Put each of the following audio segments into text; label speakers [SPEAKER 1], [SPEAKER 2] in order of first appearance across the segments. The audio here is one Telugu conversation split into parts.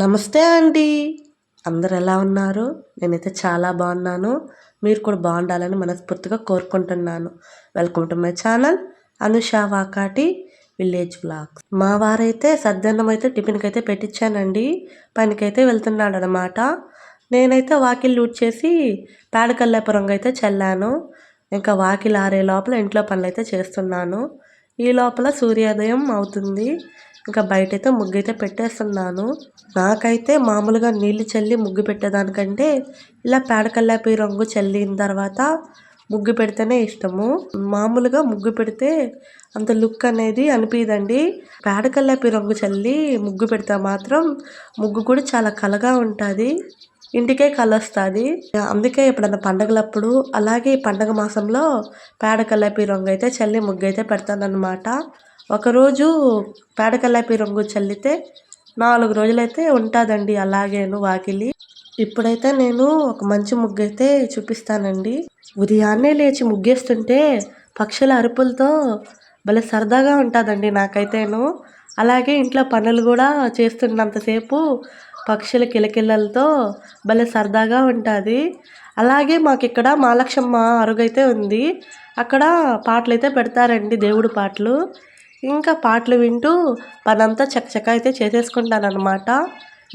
[SPEAKER 1] నమస్తే అండి. అందరు ఎలా ఉన్నారు? నేనైతే చాలా బాగున్నాను. మీరు కూడా బాగుండాలని మనస్ఫూర్తిగా కోరుకుంటున్నాను. Welcome to my channel Anusha Vakati village blogs మా వారైతే సద్దన్నం అయితే టిఫిన్కి అయితే పెట్టించానండి పనికైతే వెళ్తున్నాడు అనమాట నేనైతే వాకిల్ లూట్ చేసి పేడకల్లాపురంగా అయితే చల్లాను. ఇంకా వాకిల్ ఆరే లోపల ఇంట్లో పనులు అయితే చేస్తున్నాను. ఈ లోపల సూర్యోదయం అవుతుంది. ఇంకా బయటైతే ముగ్గు అయితే పెట్టేస్తున్నాను. నాకైతే మామూలుగా నీళ్ళు చల్లి ముగ్గు పెట్టేదానికంటే ఇలా పేడకల్లాపి రంగు చల్లిన తర్వాత ముగ్గు పెడితేనే ఇష్టము. మామూలుగా ముగ్గు పెడితే అంత లుక్ అనేది అనిపించదండి పేడకల్లాపి రంగు చల్లి ముగ్గు పెడితే మాత్రం ముగ్గు కూడా చాలా కలగా ఉంటుంది. ఇంటికే కలొస్తుంది. అందుకే ఎప్పుడన్నా పండగలప్పుడు అలాగే పండగ మాసంలో పేడకల్లాపి రంగు అయితే చల్లి ముగ్గు అయితే పెడతానమాట ఒకరోజు పేడకల్లాపి రంగు చల్లితే నాలుగు రోజులైతే ఉంటుందండి అలాగేను వాకిలి. ఇప్పుడైతే నేను ఒక మంచి ముగ్గు అయితే చూపిస్తానండి. ఉదయాన్నే లేచి ముగ్గేస్తుంటే పక్షుల అరుపులతో భలే సరదాగా ఉంటుందండి నాకైతేను. అలాగే ఇంట్లో పనులు కూడా చేస్తున్నంతసేపు పక్షుల కిలకిలలతో భలే సరదాగా ఉంటుంది. అలాగే మాకు ఇక్కడ మాలక్షమ్మ అరుగైతే ఉంది. అక్కడ పాటలు అయితే పెడతారండి దేవుడు పాటలు. ఇంకా పాటలు వింటూ పనంతా చకచక అయితే చేసేసుకుంటాను అనమాట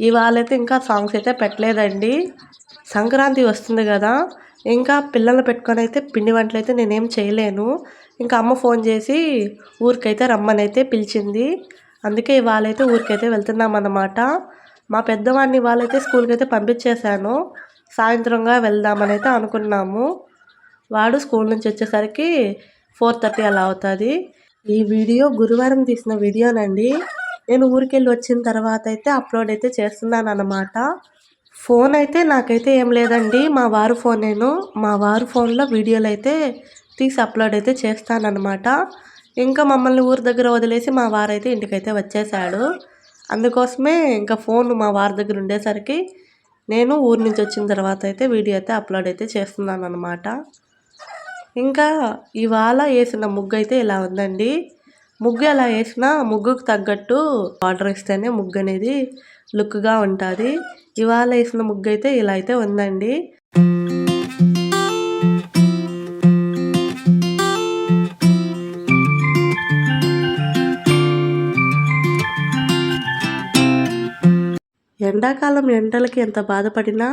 [SPEAKER 1] ఇవాళ అయితే ఇంకా సాంగ్స్ అయితే పెట్టలేదండి. సంక్రాంతి వస్తుంది కదా ఇంకా పిల్లలు పెట్టుకొని అయితే పిండి వంటలు అయితే నేనేం చేయలేను. ఇంకా అమ్మ ఫోన్ చేసి ఊరికైతే రమ్మని అయితే పిలిచింది. అందుకే ఇవాళైతే ఊరికైతే వెళ్తున్నాం అన్నమాట మా పెద్దవాడిని వాళ్ళైతే స్కూల్కి అయితే పంపించేశాను. సాయంత్రంగా వెళ్దామని అయితే అనుకున్నాము. వాడు స్కూల్ నుంచి వచ్చేసరికి ఫోర్ థర్టీ అలా అవుతుంది. ఈ వీడియో గురువారం తీసిన వీడియోనండి. నేను ఊరికెళ్ళి వచ్చిన తర్వాత అయితే అప్లోడ్ అయితే చేస్తున్నాను అనమాట ఫోన్ అయితే నాకైతే ఏం లేదండి. మా వారు ఫోన్ నేను మా వారు ఫోన్లో వీడియోలు అయితే తీసి అప్లోడ్ అయితే చేస్తానన్నమాట. ఇంకా మమ్మల్ని ఊరి దగ్గర వదిలేసి మా వారైతే ఇంటికైతే వచ్చేసాడు అందుకోసమే ఇంకా ఫోన్ మా వారి దగ్గర ఉండేసరికి నేను ఊరి నుంచి వచ్చిన తర్వాత అయితే వీడియో అయితే అప్లోడ్ అయితే చేస్తున్నాను అనమాట ఇంకా ఇవాళ వేసిన ముగ్గు అయితే ఇలా ఉందండి. ముగ్గు ఎలా వేసినా ముగ్గుకు తగ్గట్టు ఆర్డర్ ఇస్తేనే ముగ్గు అనేది లుక్గా ఉంటుంది. ఇవాళ వేసిన ముగ్గు అయితే ఇలా అయితే ఉందండి. ఎండాకాలం ఎండలకి ఎంత బాధపడినా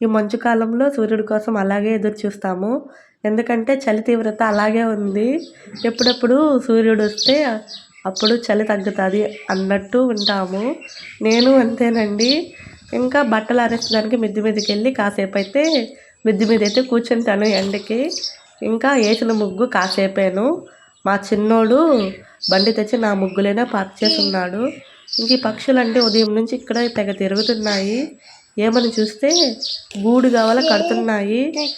[SPEAKER 1] ఈ మంచు కాలంలో సూర్యుడి కోసం అలాగే ఎదురు చూస్తాము. ఎందుకంటే చలి తీవ్రత అలాగే ఉంది. ఎప్పుడెప్పుడు సూర్యుడు వస్తే అప్పుడు చలి తగ్గుతుంది అన్నట్టు ఉంటాము. నేను అంతేనండి. ఇంకా బట్టలు ఆరేసడానికి మిద్ది మీదకి వెళ్ళి కాసేపు అయితే మిద్ది మీద అయితే కూర్చుంటాను ఎండకి. ఇంకా వేసిన ముగ్గు కాసేపాను. మా చిన్నోడు బండి తెచ్చి నా ముగ్గులైనా పార్క్ చేసి ఉన్నాడు ఇంక ఈ పక్షులు అంటే ఉదయం నుంచి ఇక్కడ తెగ తిరుగుతున్నాయి. ఏమని చూస్తే గూడు కావాల కడుతున్నాయి.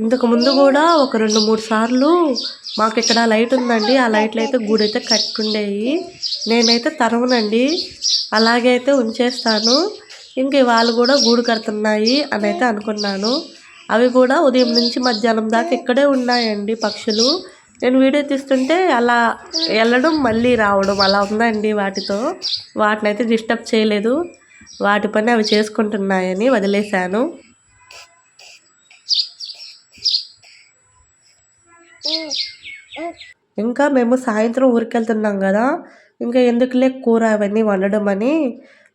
[SPEAKER 1] ఇంతకు ముందు కూడా ఒక రెండు మూడు సార్లు మాకు ఇక్కడ లైట్ ఉందండి. ఆ లైట్లు అయితే గూడైతే కట్టుకుండేవి నేనైతే తరవనండి. అలాగే అయితే ఉంచేస్తాను. ఇంక వాళ్ళు కూడా గూడు కడుతున్నాయి అని అయితే అనుకున్నాను. అవి కూడా ఉదయం నుంచి మధ్యాహ్నం దాకా ఇక్కడే ఉన్నాయండి పక్షులు. నేను వీడియో తీస్తుంటే అలా వెళ్ళడం మళ్ళీ రావడం అలా ఉందండి వాటితో. వాటినైతే డిస్టర్బ్ చేయలేదు. వాటి పని అవి చేసుకుంటున్నాయని వదిలేశాను. ఇంకా మేము సాయంత్రం ఊరికెళ్తున్నాం కదా ఇంకా ఎందుకులే కూర అవన్నీ వండడం అని.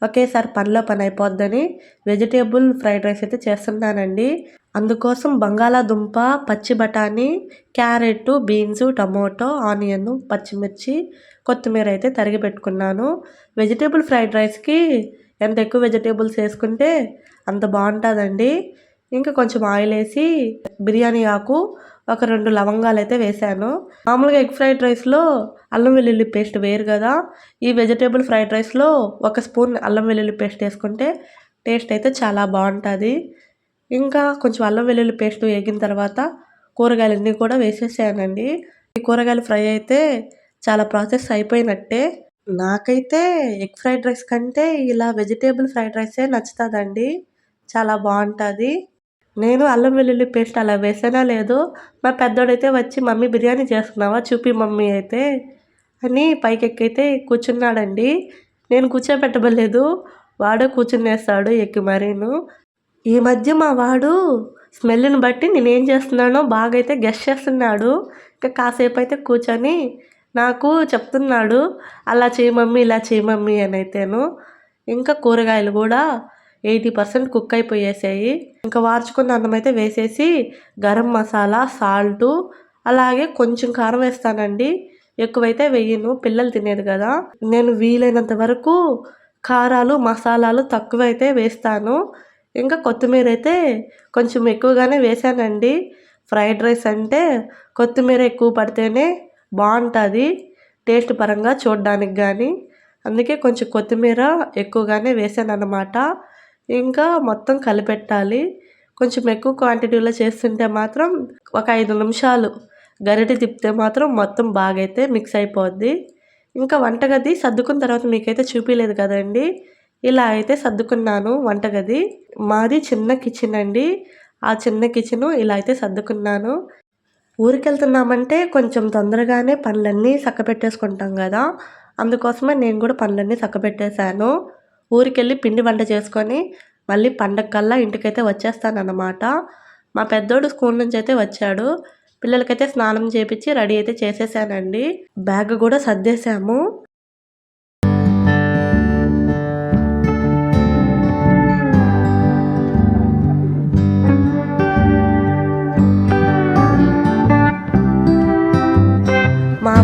[SPEAKER 1] ఒకేసారి పనిలో పని అయిపోద్దని వెజిటేబుల్ ఫ్రైడ్ రైస్ అయితే చేస్తున్నానండి. అందుకోసం బంగాళాదుంప పచ్చి బఠానీ క్యారెట్ బీన్స్ టమోటో ఆనియన్ పచ్చిమిర్చి కొత్తిమీర అయితే తరిగి పెట్టుకున్నాను. వెజిటేబుల్ ఫ్రైడ్ రైస్కి ఎంత ఎక్కువ వెజిటేబుల్స్ వేసుకుంటే అంత బాగుంటుందండి. ఇంకా కొంచెం ఆయిల్ వేసి బిర్యానీ ఆకు ఒక రెండు లవంగాలు అయితే వేసాను. మామూలుగా ఎగ్ ఫ్రైడ్ రైస్లో అల్లం వెల్లుల్లి పేస్ట్ వేరు కదా. ఈ వెజిటేబుల్ ఫ్రైడ్ రైస్లో ఒక స్పూన్ అల్లం వెల్లుల్లి పేస్ట్ వేసుకుంటే టేస్ట్ అయితే చాలా బాగుంటుంది. ఇంకా కొంచెం అల్లం వెల్లుల్లి పేస్ట్ వేగిన తర్వాత కూరగాయలన్నీ కూడా వేసేసానండి. ఈ కూరగాయలు ఫ్రై అయితే చాలా ప్రాసెస్ అయిపోయినట్టే. నాకైతే ఎగ్ ఫ్రైడ్ రైస్ కంటే ఇలా వెజిటేబుల్ ఫ్రైడ్ రైసే నచ్చుతుందండి. చాలా బాగుంటుంది. నేను అల్లం వెల్లుల్లి పేస్ట్ అలా వేసానా లేదు? మా పెద్దోడైతే వచ్చి మమ్మీ బిర్యానీ చేస్తున్నావా? చూపి మమ్మీ అయితే. అని పైకెక్కైతే కూర్చున్నాడండి. నేను కూర్చోబెట్టబలేదు వాడే కూర్చునేస్తాడు ఎక్కి మరీను. ఈ మధ్య మా వాడు స్మెల్ని బట్టి నేనేం చేస్తున్నానో బాగా అయితే గెస్ట్ చేస్తున్నాడు. ఇంకా కాసేపు అయితే కూర్చొని నాకు చెప్తున్నాడు అలా చేయి మమ్మీ ఇలా చేయి మమ్మీ అని అయితేను. ఇంకా కూరగాయలు కూడా ఎయిటీ పర్సెంట్ కుక్ అయిపోయేసాయి. ఇంకా వార్చుకున్న అన్నం అయితే వేసేసి గరం మసాలా సాల్టు అలాగే కొంచెం కారం వేస్తానండి. ఎక్కువైతే వెయ్యను పిల్లలు తినేది కదా. నేను వీలైనంత వరకు కారాలు మసాలాలు తక్కువైతే వేస్తాను. ఇంకా కొత్తిమీర అయితే కొంచెం ఎక్కువగానే వేసానండి. ఫ్రైడ్ రైస్ అంటే కొత్తిమీర ఎక్కువ పడితేనే బాగుంటుంది టేస్ట్ పరంగా చూడడానికి కానీ అందుకే కొంచెం కొత్తిమీర ఎక్కువగానే వేసాను అన్నమాట ఇంకా మొత్తం కలిపెట్టాలి. కొంచెం ఎక్కువ క్వాంటిటీలో చేస్తుంటే మాత్రం ఒక ఐదు నిమిషాలు గరిటె తిప్పితే మాత్రం మొత్తం బాగా అయితే మిక్స్ అయిపోద్ది. ఇంకా వంటగది సర్దుకున్న తర్వాత మీకైతే చూపించలేదు కదండి. ఇలా అయితే సర్దుకున్నాను వంటగది. మాది చిన్న కిచెన్ అండి. ఆ చిన్న కిచెను ఇలా అయితే సర్దుకున్నాను. ఊరికి వెళ్తున్నామంటే కొంచెం తొందరగానే పనులన్నీ చక్కబెట్టేసుకుంటాం కదా. అందుకోసమే నేను కూడా పనులన్నీ చక్కబెట్టేశాను. ఊరికెళ్ళి పిండి వంట చేసుకొని మళ్ళీ పండగ కల్లా ఇంటికైతే వచ్చేస్తానన్నమాట. మా పెద్దోడు స్కూల్ నుంచి అయితే వచ్చాడు. పిల్లలకైతే స్నానం చేపించి రెడీ అయితే చేసేసానండి. బ్యాగ్ కూడా సర్దేశాము.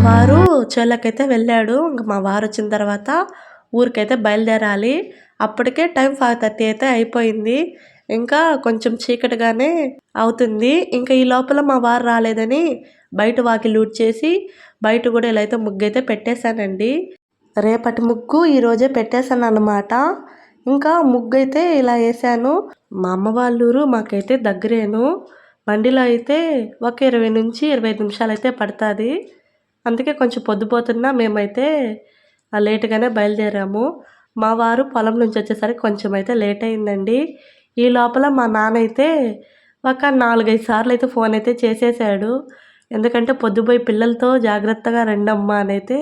[SPEAKER 1] వారు చేలకైతే వెళ్ళాడు. ఇంక మా వారు వచ్చిన తర్వాత ఊరికైతే బయలుదేరాలి. అప్పటికే టైం ఫైవ్ థర్టీ అయితే అయిపోయింది. ఇంకా కొంచెం చీకటిగానే అవుతుంది. ఇంకా ఈ లోపల మా వారు రాలేదని బయట వాకి లూట్ చేసి బయట కూడా ఇలా అయితే ముగ్గు అయితే పెట్టేశానండి. రేపటి ముగ్గు ఈరోజే పెట్టేశాను అనమాట ఇంకా ముగ్గు అయితే ఇలా వేసాను మా అమ్మ వాళ్ళ ఊరు మాకైతే దగ్గరేను. బండిలో అయితే ఒక ఇరవై నుంచి ఇరవై ఐదు నిమిషాలు అయితే పడుతుంది. అందుకే కొంచెం పొద్దుపోతున్నా మేమైతే లేటుగానే బయలుదేరాము. మా వారు పొలం నుంచి వచ్చేసరికి కొంచెం అయితే లేట్ అయిందండి ఈ లోపల మా నాన్న అయితే ఒక నాలుగైదు సార్లు అయితే ఫోన్ అయితే చేసేసాడు. ఎందుకంటే పొద్దుపోయి పిల్లలతో జాగ్రత్తగా రండమ్మా అని అయితే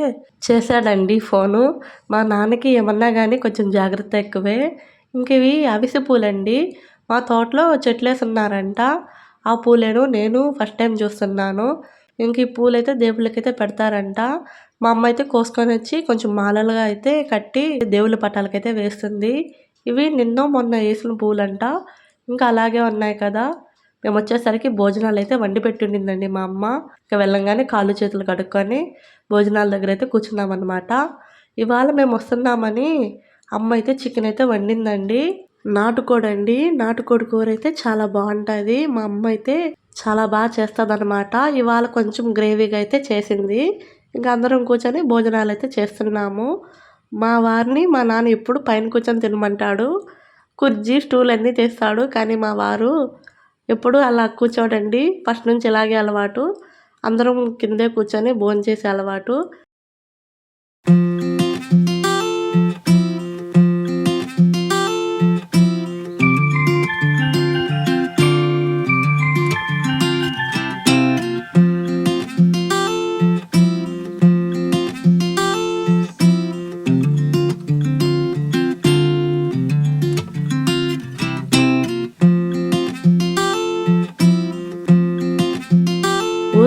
[SPEAKER 1] చేశాడండి ఫోను. మా నాన్నకి ఏమన్నా కానీ కొంచెం జాగ్రత్త ఎక్కువే. ఇంక ఇవి అవిసె పూలండి. మా తోటలో చెట్లేసి ఉన్నారంట ఆ పూలేను నేను ఫస్ట్ టైం చూస్తున్నాను. ఇంక ఈ పూలైతే దేవుళ్ళకైతే పెడతారంట. మా అమ్మ అయితే కోసుకొని వచ్చి కొంచెం మాలలుగా అయితే కట్టి దేవుళ్ళ పటాలకైతే వేస్తుంది. ఇవి నిన్నో మొన్న వేసిన పూలంట. ఇంకా అలాగే ఉన్నాయి కదా. మేము వచ్చేసరికి భోజనాలు అయితే వండి పెట్టిండిందండి మా అమ్మ. ఇంకా వెళ్ళంగానే కాళ్ళు చేతులు కడుక్కొని భోజనాల దగ్గర అయితే కూర్చున్నామన్నమాట ఇవాళ మేము వస్తున్నామని అమ్మ అయితే చికెన్ అయితే వండిందండి. నాటుకోడండి. నాటుకోడి కూర అయితే చాలా బాగుంటుంది. మా అమ్మ అయితే చాలా బాగా చేస్తుందన్నమాట. ఇవాళ కొంచెం గ్రేవీగా అయితే చేసింది. ఇంకా అందరం కూర్చొని భోజనాలు అయితే చేస్తున్నాము. మా వారిని మా నాన్న ఎప్పుడు పైన కూర్చొని తినమంటాడు. కుర్జీ స్టూల్ అన్నీ తెస్తాడు. కానీ మా వారు ఎప్పుడు అలా కూర్చోడండి. ఫస్ట్ నుంచి ఇలాగే అలవాటు. అందరం కిందే కూర్చొని భోజనం చేసే అలవాటు.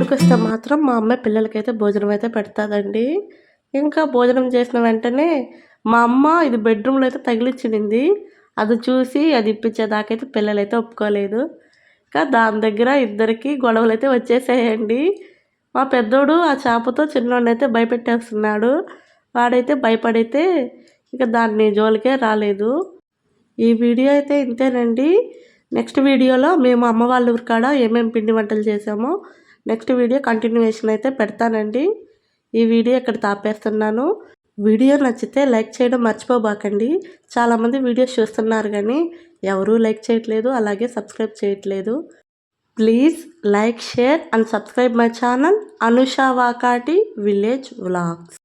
[SPEAKER 1] ఊరికొస్తే మాత్రం మా అమ్మ పిల్లలకైతే భోజనం అయితే పెడతాదండి. ఇంకా భోజనం చేసిన వెంటనే మా అమ్మ ఇది బెడ్రూమ్లో అయితే తగిలించింది అది చూసి అది ఇప్పించేదాకైతే పిల్లలైతే ఒప్పుకోలేదు. ఇంకా దాని దగ్గర ఇద్దరికి గొడవలు అయితే వచ్చేసాయండి. మా పెద్దోడు ఆ చేపతో చిన్నోడిని భయపెట్టేస్తున్నాడు. వాడైతే భయపడైతే ఇంకా దాన్ని జోలికే రాలేదు. ఈ వీడియో అయితే ఇంతేనండి. నెక్స్ట్ వీడియోలో మేము అమ్మ వాళ్ళ ఊరికాడ ఏమేమి పిండి వంటలు చేసామో నెక్స్ట్ వీడియో కంటిన్యూషన్ అయితే పెడతానండి. ఈ వీడియో ఇక్కడ తాపేస్తున్నాను. వీడియో నచ్చితే లైక్ చేయడం మర్చిపోబాకండి. చాలామంది వీడియోస్ చూస్తున్నారు కానీ ఎవరూ లైక్ చేయట్లేదు అలాగే సబ్స్క్రైబ్ చేయట్లేదు. Please like share and subscribe my channel Anusha Vakati village vlogs.